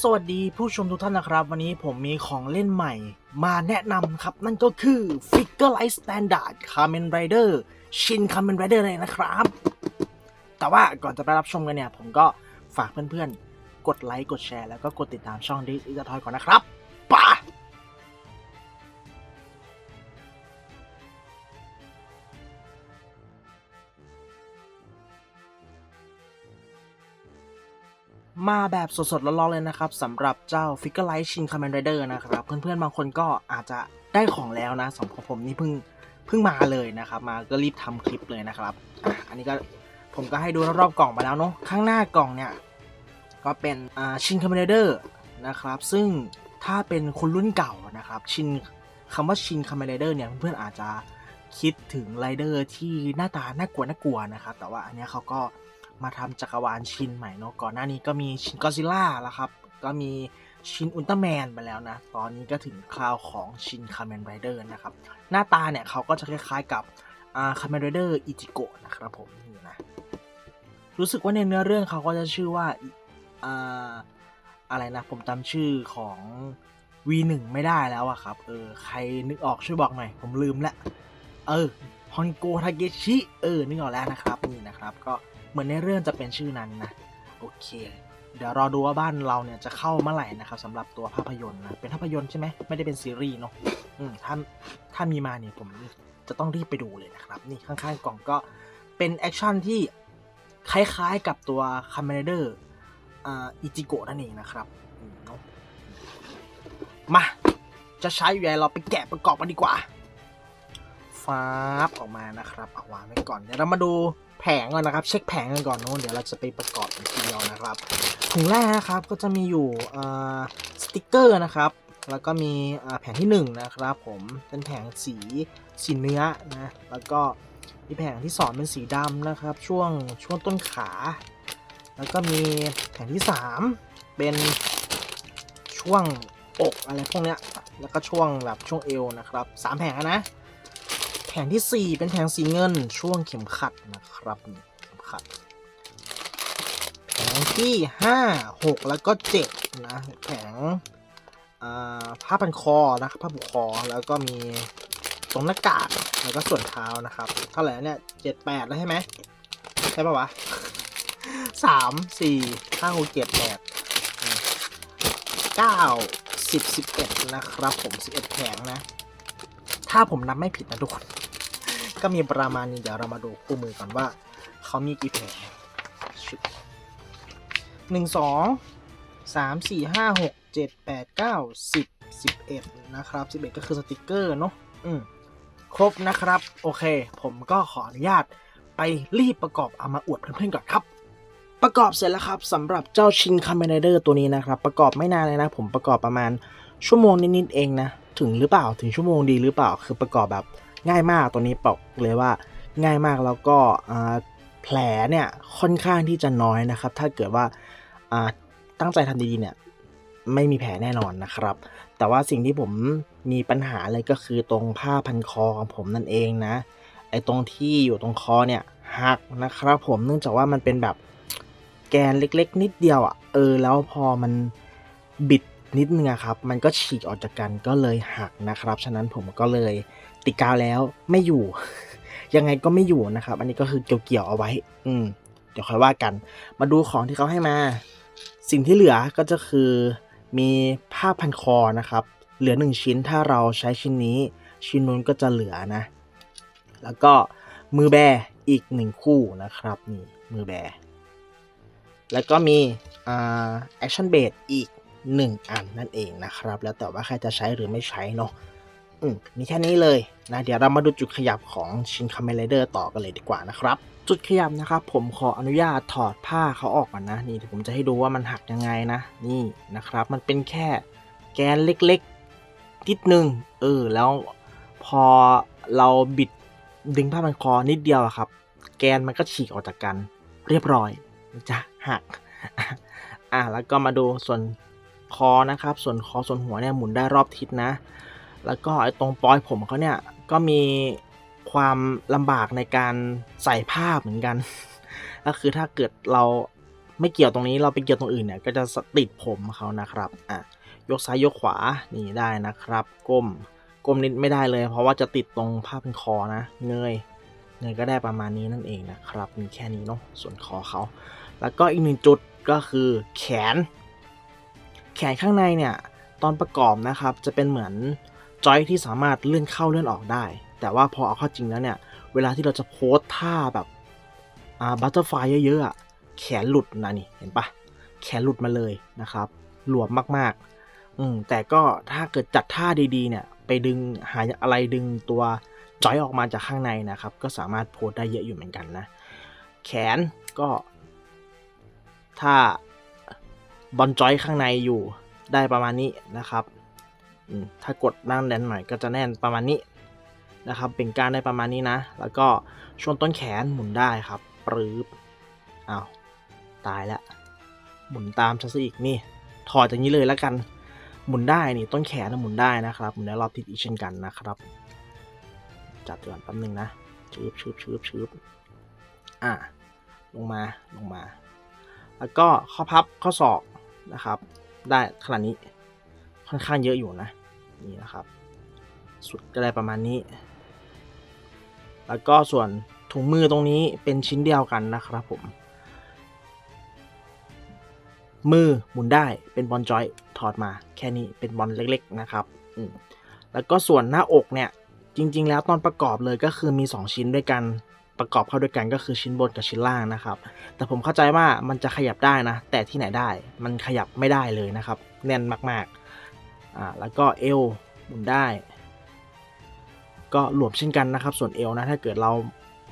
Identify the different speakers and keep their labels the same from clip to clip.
Speaker 1: สวัสดีผู้ชมทุกท่านนะครับ วันนี้ผมมีของเล่นใหม่ มาแนะนำครับ นั่นก็คือ Figure Light Standard Kamen Rider Shin Kamen Rider เลยนะครับ แต่ว่าก่อนจะไปรับชมกันเนี่ย ผมก็ฝากเพื่อนๆ กดไลค์กดแชร์แล้วก็กดติดตามช่องดิจิทอยก่อนนะครับ มาแบบสดๆ ร้อนๆ เลยนะครับสำหรับเจ้า Figure Light Shin Kamen Rider นะครับ เพื่อนๆ บางคนก็อาจจะได้ของแล้วนะสำหรับผมนี่เพิ่งเพิ่งมาเลยนะครับ มาก็รีบทำคลิปเลยนะครับอะอันนี้ก็ผมก็ให้ดูรอบๆกล่องมาแล้วเนาะข้างหน้ากล่องเนี่ย ก็เป็นอ่าชินคา m ม n เดอร์นะครับ ซึ่งถ้าเป็นคนรุ่นเก่านะครับชินคำว่าชินคา m ม n เดอร์เนี่ยเพื่อนๆอาจจะคิดถึงไรเดอร์ที่หน้าตาน่ากลัวน่ากลัวนะครับ แต่ว่าอันเนี้ยเขาก็ มาทำจักรวาลชินใหม่เนาะก่อนหน้านี้ก็มีชินก d ซิล่าแล้วครับ ก็มีชินอุลตร้าแมนไปแล้วนะ ตอนนี้ก็ถึงคราวของชินคา m ม n ไรเดอร์นะครับ หน้าตาเนี่ยเขาก็จะคล้ายๆกับอ่าคา m ม n ไรเดอร์อิจิโกะนะครับผมนี่นะ รู้สึกว่าในเนื้อเรื่องเขาก็จะชื่อว่าอ่าอะไรนะ ผมจำชื่อของ V1 ไม่ได้แล้วอะครับ เออ ใครนึกออกช่วยบอกหน่อย ผมลืมละ เออ ฮอนโกทาเกชิ เออ นึกออกแล้วนะครับ นี่นะครับ ก็ เหมือนในเรื่องจะเป็นชื่อนั้นนะโอเค เดี๋ยวรอดูว่าบ้านเราเนี่ยจะเข้าเมื่อไหร่นะครับสำหรับตัวภาพยนตร์นะเป็นภาพยนตร์ใช่ไหมไม่ได้เป็นซีรีส์เนาะอืมถ้าถ้ามีมาเนี่ยผมจะต้องรีบไปดูเลยนะครับ นี่ข้างๆกล่องก็เป็นแอคชั่นที่คล้ายๆกับตัวคา m มเดอร์อิจิโกะนั่นเองนะครับมา จะใช้อยู่ไงเราไปแกะประกอบกันดีกว่าฟ้าบออกมานะครับเอาวางไว้ก่อนเดี๋ยวเรามาดู แผงก่อนนะครับ เช็คแผงกันก่อนเนอะเดี๋ยวเราจะไปประกอบกันทีเดียวนะครับถุงแรกนะครับก็จะมีอยู่สติกเกอร์นะครับ แล้วก็มีแผงที่หนึ่งนะครับผมเป็นแผงสีสีเนื้อนะแล้วก็มีแผงที่สองเป็นสีดำนะครับ ช่วงช่วงต้นขา แล้วก็มีแผงที่สามเป็นช่วงอกอะไรพวกเนี้ยแล้วก็ช่วงแบบช่วงเอวนะครับสามแผงนะ ผงที่สี่เป็นแผงสีเงินช่วงเข็มขัดนะครับนี่เข็มขัดแผงที่ห้าหกแล้วก็เจ็ดนะแผงผ้าพันคอนะครับผ้าผูกคอแล้วก็มีตรงหน้ากากแล้วก็ส่วนเท้านะครับ เท่าไหร่เนี่ยเจ็ดแปดแล้วใช่ไหมใช่ปะวะสามสี่ห้าหกเจ็ดแปดเก้าสิบสิบเอ็ดนะครับผมสิบเอ็ดแผงนะ ถ้าผมนับไม่ผิดนะทุกคน ก็มีประมาณนี้เดี๋ยวเรามาดูคู่มือก่อนว่าเขามีกี่แผงชุดหนึ่งสองสามสี่ห้าหกเจ็ดแปดเก้าสิบสิบเอ็ดนะครับสิบเอ็ดก็คือสติกเกอร์เนาะอืมครบนะครับ โอเค ผมก็ขออนุญาตไปรีบประกอบเอามาอวดเพื่อนๆก่อนครับ ประกอบเสร็จแล้วครับสำหรับเจ้าชินคา m ม n เดอร์ตัวนี้นะครับ ประกอบไม่นานเลยนะ ผมประกอบประมาณชั่วโมงนิดๆเองนะ ถึงหรือเปล่าถึงชั่วโมงดีหรือเปล่าคือประกอบแบบ ง่ายมากตัวนี้บอกเลยว่าง่ายมากแล้วก็แผลเนี่ยค่อนข้างที่จะน้อยนะครับ ถ้าเกิดว่าตั้งใจทำดีๆเนี่ยไม่มีแผลแน่นอนนะครับ แต่ว่าสิ่งที่ผมมีปัญหาเลยก็คือตรงผ้าพันคอของผมนั่นเองนะไอ้ตรงที่อยู่ตรงคอเนี่ยหักนะครับผมเนื่องจากว่ามันเป็นแบบแกนเล็กๆ นิดเดียวอะ่ะเออแล้วพอมันบิดนิดนึงครับ มันก็ฉีกออกจากกันก็เลยหักนะครับ ฉะนั้นผมก็เลย ติดกาวแล้วไม่อยู่ ยังไงก็ไม่อยู่นะครับ อันนี้ก็คือเกี่ยวๆเอาไว้ อืมเดี๋ยวค่อยว่ากัน มาดูของที่เขาให้มา สิ่งที่เหลือก็จะคือมีผ้าพันคอนะครับ เหลือหนึ่งชิ้นถ้าเราใช้ชิ้นนี้ ชิ้นนู้นก็จะเหลือนะ แล้วก็มือแบอีกหนึ่งคู่นะครับนี่มือแบ แล้วก็มีแอคชั่นเบดอีกหนึ่งอันนั่นเองนะครับ แล้วแต่ว่าใครจะใช้หรือไม่ใช้เนาะ อืมมีแค่นี้เลยนะเดี๋ยวเรามาดูจุดขยับของชินคา m ม n เดอร์ต่อกันเลยดีกว่านะครับจุดขยับนะครับผมขออนุญาตถอดผ้าเขาออกก่อนนะนี่เดี๋ยวผมจะให้ดูว่ามันหักยังไงนะ นี่นะครับ มันเป็นแค่แกนเล็กๆนิดนึงเออแล้วพอเราบิดดึงผ้าพันคอนิดเดียวครับ แกนมันก็ฉีกออกจากกัน เรียบร้อยจะหักอะแล้วก็มาดูส่วนคอนะครับ ส่วนคอส่วนหัวเนี่ยหมุนได้รอบทิศนะ แล้วก็ไอ้ตรงปลอยผมเขาเนี่ยก็มีความลำบากในการใส่ผ้าเหมือนกัน ก็คือถ้าเกิดเราไม่เกี่ยวตรงนี้เราไปเกี่ยวตรงอื่นเนี่ยก็จะติดผมเขานะครับอะยกซ้ายยกขวานี่ได้นะครับ ก้มก้มนิดไม่ได้เลย เพราะว่าจะติดตรงผ้าเป็นคอนะ เงยเงยก็ได้ประมาณนี้นั่นเองนะครับ มีแค่นี้เนาะส่วนคอเขา แล้วก็อีกหนึ่งจุดก็คือแขน แขนข้างในเนี่ย ตอนประกอบนะครับจะเป็นเหมือน จอยที่สามารถเลื่อนเข้าเลื่อนออกได้ แต่ว่าพอเอาเข้าจริงแล้วเนี่ย เวลาที่เราจะโพสท่าแบบอ่าบัตเตอร์ไฟเยอะๆแขนหลุดนะนี่เห็นปะแขนหลุดมาเลยนะครับ หลวมมากๆ อืมแต่ก็ถ้าเกิดจัดท่าดีๆ เนี่ย ไปดึงหาอะไรดึงตัวจอยออกมาจากข้างในนะครับ ก็สามารถโพสได้เยอะอยู่เหมือนกันนะ แขนก็ถ้าบอลจอยข้างในอยู่ได้ประมาณนี้นะครับ ถ้ากดนั่งแน่นหน่อยก็จะแน่นประมาณนี้นะครับ เป็นก้านได้ประมาณนี้นะ แล้วก็ช่วงต้นแขนหมุนได้ครับปรื๊บอ้าวตายแล้วหมุนตามซะอีกนี่ถอดอย่างนี้เลยแล้วกันหมุนได้นี่ต้นแขนนะหมุนได้นะครับหมุนได้รอบทิศอีกเช่นกันนะครับ จัดก่อนแป๊บนึงนะชืบชืบชืบชืบอะลงมาลงมา แล้วก็ข้อพับข้อศอกนะครับ ได้ขนาดนี้ ค่อนข้างเยอะอยู่นะ นี่นะครับ สุดก็ได้ประมาณนี้ แล้วก็ส่วนถุงมือตรงนี้เป็นชิ้นเดียวกันนะครับผม มือหมุนได้เป็นบอลจอยถอดมา แค่นี้เป็นบอลเล็ก ๆ นะครับแล้วก็ส่วนหน้าอกเนี่ย จริง ๆ แล้วตอนประกอบเลยก็คือมี 2 ชิ้นด้วยกันประกอบเข้าด้วยกันก็คือชิ้นบนกับชิ้นล่างนะครับ แต่ผมเข้าใจว่ามันจะขยับได้นะ แต่ที่ไหนได้มันขยับไม่ได้เลยนะครับ แน่นมากๆ อ่าแล้วก็เอวหมุนได้ ก็หลวมเช่นกันนะครับ ส่วนเอวนะถ้าเกิดเรา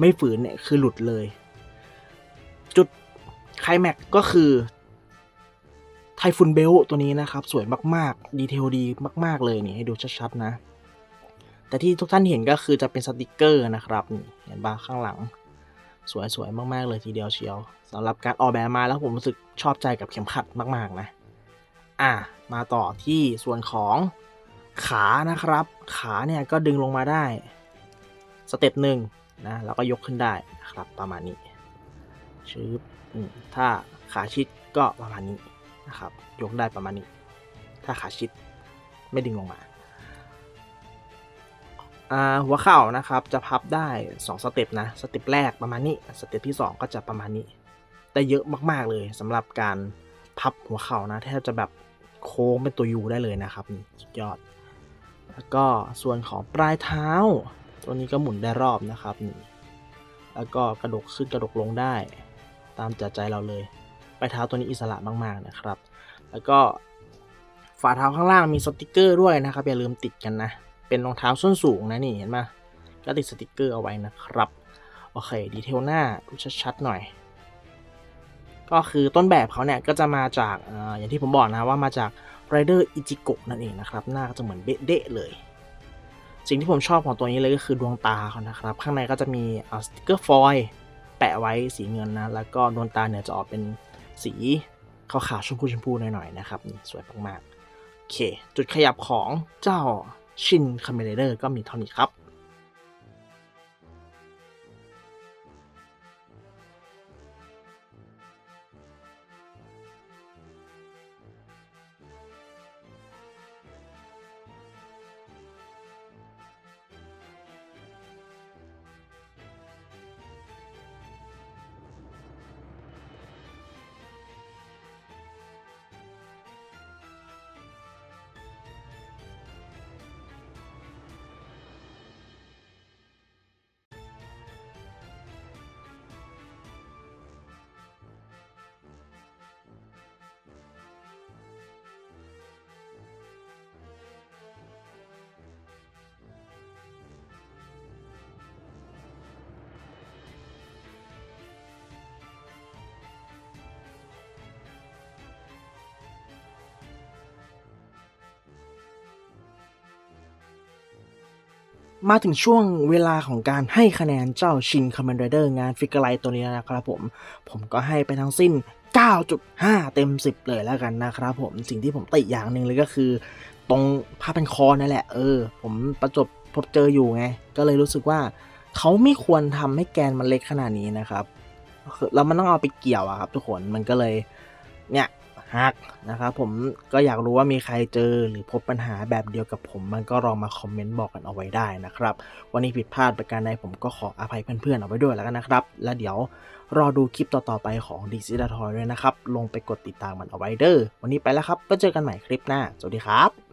Speaker 1: ไม่ฝืนเนี่ยคือหลุดเลย จุดไคลแม็กก็คือไทฟุนเบลตัวนี้นะครับ สวยมากๆ ดีเทลดีมาก ๆ เลยนี่ให้ดูชัด ๆ นะ แต่ที่ทุกท่านเห็นก็คือจะเป็นสติกเกอร์นะครับนี่เห็นปะข้างหลัง สวย ๆ มาก ๆ เลยทีเดียวเชียวสำหรับการออกแบบมาแล้วผมรู้สึกชอบใจกับเข็มขัดมาก ๆ นะ อะมาต่อที่ส่วนของขานะครับ ขาเนี่ยก็ดึงลงมาได้สเต็ปหนึ่งนะแล้วก็ยกขึ้นได้นะครับประมาณนี้ชืบถ้าขาชิดก็ประมาณนี้นะครับ ยกได้ประมาณนี้ ถ้าขาชิดไม่ดึงลงมาหัวเข่านะครับจะพับได้ 2 สเต็ปนะ สเต็ปแรกประมาณนี้ สเต็ปที่ 2 ก็จะประมาณนี้ได้เยอะมากๆเลยสำหรับการพับหัวเข่านะแทบจะแบบ โค้งเป็นตัวยูได้เลยนะครับนี่สุดยอด แล้วก็ส่วนของปลายเท้า ตัวนี้ก็หมุนได้รอบนะครับนี่แล้วก็กระดกขึ้นกระดกลงได้ ตามใจใจเราเลยปลายเท้าตัวนี้อิสระมาก ๆนะครับ แล้วก็ฝ่าเท้าข้างล่างมีสติกเกอร์ด้วยนะครับอย่าลืมติดกันนะ เป็นรองเท้าส้นสูงนะนี่เห็นไหมก็ติดสติกเกอร์เอาไว้นะครับ โอเค ดีเทลหน้าดูชัดๆหน่อย ก็คือต้นแบบเขาเนี่ยก็จะมาจากออย่างที่ผมบอกนะว่ามาจาก Rider Ichigo นั่นเองนะครับ หน้าก็จะเหมือนเด๊ะเลย สิ่งที่ผมชอบของตัวนี้เลยก็คือดวงตาเขานะครับ ข้างในก็จะมีสติกเกอร์ฟอยล์แปะไว้สีเงินนะ แล้วก็ดวงตาเนี่ยจะออกเป็นสีขาวๆชมพูชมพูหน่อยๆนะครับนี่สวยมากๆโอเค จุดขยับของเจ้าชินคาเมเดอร์ก็มีเท่านี้ครับ มาถึงช่วงเวลาของการให้คะแนนเจ้าชินค o ม m นเดอร์งานฟิกเกอร์ไลท์ตัวนี้นะครับผม ผมก็ให้ไปทั้งสิ้น 9.5 เต็ม 10 เลยแล้วกันนะครับผม สิ่งที่ผมติอย่างหนึ่งเลยก็คือ ตรงผ้าเป็นคอนั่นแหละ เออ ผมประจบพบเจออยู่ไง ก็เลยรู้สึกว่าเขาไม่ควรทำให้แกนมันเล็กขนาดนี้นะครับคือแล้วมันต้องเอาไปเกี่ยวอะครับทุกคน มันก็เลย เนี่ย หักนะครับผมก็อยากรู้ว่ามีใครเจอหรือพบปัญหาแบบเดียวกับผม มันก็ลองมาคอมเมนต์บอกกันเอาไว้ได้นะครับ วันนี้ผิดพลาดประการใดผมก็ขออภัยเพื่อนๆเอาไว้ด้วยแล้วกันนะครับ แล้วเดี๋ยวรอดูคลิปต่อๆไปของดีซิดาทอยด้วยนะครับ ลงไปกดติดตามมันเอาไว้เด้อวันนี้ไปแล้วครับก็เจอกันใหม่คลิปหน้า สวัสดีครับ